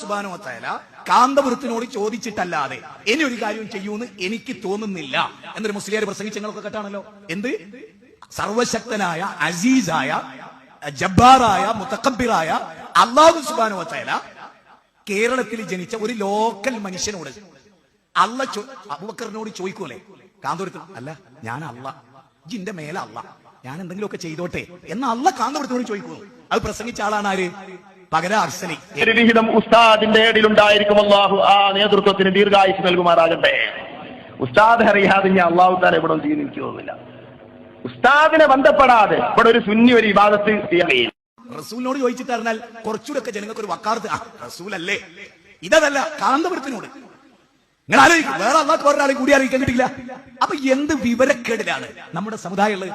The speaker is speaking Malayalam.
സുബാനുവത്തായാല കാന്തപുരത്തിനോട് ചോദിച്ചിട്ടല്ലാതെ ഇനി ഒരു കാര്യം ചെയ്യൂന്ന് എനിക്ക് തോന്നുന്നില്ല. എന്നൊരു മുസ്ലിയാർ പ്രസംഗിച്ചങ്ങളൊക്കെ കേട്ടാണല്ലോ. എന്ത്? സർവശക്തനായ അസീസായ ജബ്ബാറായ മുത്തക്കബിറായ അള്ളാഹു സുബാനുവത്തായാല കേരളത്തിൽ ജനിച്ച ഒരു ലോക്കൽ മനുഷ്യനോട് അല്ല അബൂബക്കറിനോട് ചോദിക്കൂലേ? കാന്തപുരത്ത് അല്ല ഞാൻ അല്ല. ജിന്റെ മേലെ അല്ല. ഞാൻ എന്തെങ്കിലുമൊക്കെ ചെയ്തോട്ടെ എന്ന് അല്ല കാന്തപുരത്തിനോട് ചോദിക്കൂ അത് പ്രസംഗിച്ച ആളാണ് ആര്? പകര വിഹിതം ഉസ്താദിന്റെ ഏടിലുണ്ടായിരിക്കും അള്ളാഹു ആ നേതൃത്വത്തിന് ദീർഘായുസ് നൽകുമാറാകട്ടെ. ഉസ്താദ് അറിയാതെ ഞാൻ അള്ളാഹു താൻ എവിടെ ചെയ്യുന്ന എനിക്ക് തോന്നുന്നില്ല ഉസ്താദിനെ ബന്ധപ്പെടാതെ ഇവിടെ ഒരു സുന്നി ഒരു വിവാദത്തിൽ ചെയ്യണേ റസൂലിനോട് ചോദിച്ചിട്ടാൽ കുറച്ചുകൂടെ ജനങ്ങൾക്ക് ഒരു വക്കാർത്ത്. ആ റസൂലല്ലേ? ഇതല്ല കാന്തപുരത്തിനോട്. നിങ്ങൾ ആലോചിക്കും വേറെ അള്ളാഹ് ആളെ കൂടി അറിയിക്കാൻ കിട്ടില്ല അപ്പൊ എന്ത് വിവരക്കേടിലാണ് നമ്മുടെ സമുദായമുള്ളത്